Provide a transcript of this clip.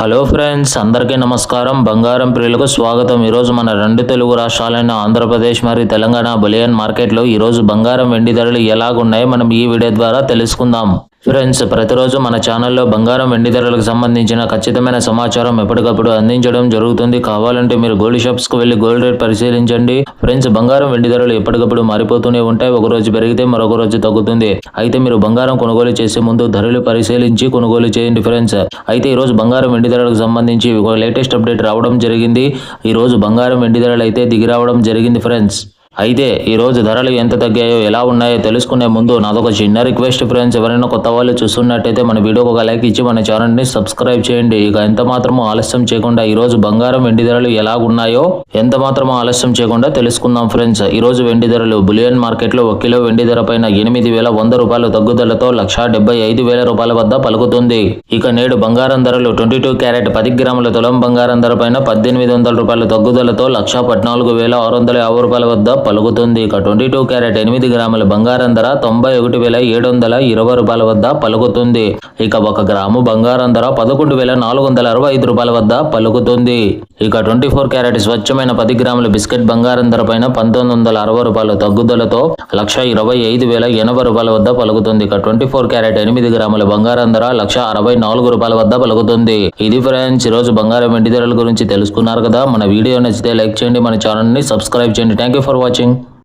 Hello friends అందరికీ నమస్కారం. బంగారం ప్రియులకు స్వాగతం. ఈరోజు మన రెండు తెలుగు రాష్ట్రాలైన ఆంధ్రప్రదేశ్ మరియు తెలంగాణ బులియన్ మార్కెట్లో ఈరోజు బంగారం వెండి ధరలు ఎలాగున్నాయో మనం ఈ వీడియో ద్వారా తెలుసుకుందాం. ఫ్రెండ్స్ ప్రతిరోజు మన ఛానల్లో బంగారం వెండి ధరలకు సంబంధించిన ఖచ్చితమైన సమాచారం ఎప్పటికప్పుడు అందించడం జరుగుతుంది. కావాలంటే మీరు గోల్డ్ షాప్స్కి వెళ్ళి గోల్డ్ రేట్ పరిశీలించండి. ఫ్రెండ్స్ బంగారం వెండి ధరలు ఎప్పటికప్పుడు మారిపోతూనే ఉంటాయి. ఒక రోజు పెరిగితే మరొక రోజు తగ్గుతుంది. అయితే మీరు బంగారం కొనుగోలు చేసే ముందు ధరలు పరిశీలించి కొనుగోలు చేయండి ఫ్రెండ్స్ అయితే ఈ రోజు బంగారం వెండి ధరలకు సంబంధించి లేటెస్ట్ అప్డేట్ రావడం జరిగింది. ఈరోజు బంగారం వెండి ధరలు అయితే దిగి రావడం జరిగింది ఫ్రెండ్స్ అయితే ఈ రోజు ధరలు ఎంత తగ్గాయో ఎలా ఉన్నాయో తెలుసుకునే ముందు నాదొక చిన్న రిక్వెస్ట్ ఫ్రెండ్స్. ఎవరైనా కొత్త వాళ్ళు చూస్తున్నట్టయితే మన వీడియోకి ఒక లైక్ ఇచ్చి మన ఛానల్ని సబ్స్క్రైబ్ చేయండి. ఇక ఎంత మాత్రమూ ఆలస్యం చేయకుండా ఈరోజు బంగారం వెండి ధరలు ఎలా ఉన్నాయో ఎంత మాత్రమూ ఆలస్యం చేయకుండా తెలుసుకుందాం ఫ్రెండ్స్. ఈరోజు వెండి ధరలు బులియన్ మార్కెట్లో ఒక కిలో వెండి ధర పైన ఎనిమిది వేల వంద రూపాయలు తగ్గుదలతో లక్షా డెబ్బై ఐదు వేల రూపాయల వద్ద పలుకుతుంది. ఇక నేడు బంగారం ధరలు ట్వంటీ టూ క్యారెట్ పది గ్రాముల తులం బంగారం ధర పైన పద్దెనిమిది వందల రూపాయల తగ్గుదలతో లక్షా పద్నాలుగు వేల ఆరు వందల యాభై రూపాయల వద్ద పలుకుతుంది. ఇక ట్వంటీ టూ క్యారెట్ ఎనిమిది గ్రాముల బంగారం ధర తొంభై ఒకటి వేల ఏడు వందల ఇరవై రూపాయల వద్ద పలుకుతుంది. ఇక ఒక గ్రాము బంగారం ధర పదకొండు వేల నాలుగు వందల అరవై ఐదు రూపాయల వద్ద పలుకుతుంది. ఇక ట్వంటీ ఫోర్ క్యారెట్ స్వచ్ఛమైన పది గ్రాముల బిస్కెట్ బంగారం ధర పైన పంతొమ్మిది వందల అరవై రూపాయల తగ్గుదలతో లక్ష ఇరవై ఐదు వేల ఎనభై రూపాయల వద్ద పలుకుతుంది. ఇక ట్వంటీ ఫోర్ క్యారెట్ ఎనిమిది గ్రాముల బంగారం ధర లక్ష అరవై నాలుగు రూపాయల వద్ద పలుకుతుంది. ఇది ఫ్రెండ్స్ ఈరోజు రోజు బంగారం వెండి ధరల గురించి తెలుసుకున్నారు కదా. మన వీడియో నచ్చితే లైక్ చేయండి మన ఛానల్ని సబ్స్క్రైబ్ చేయండి. Thank you for watching watching.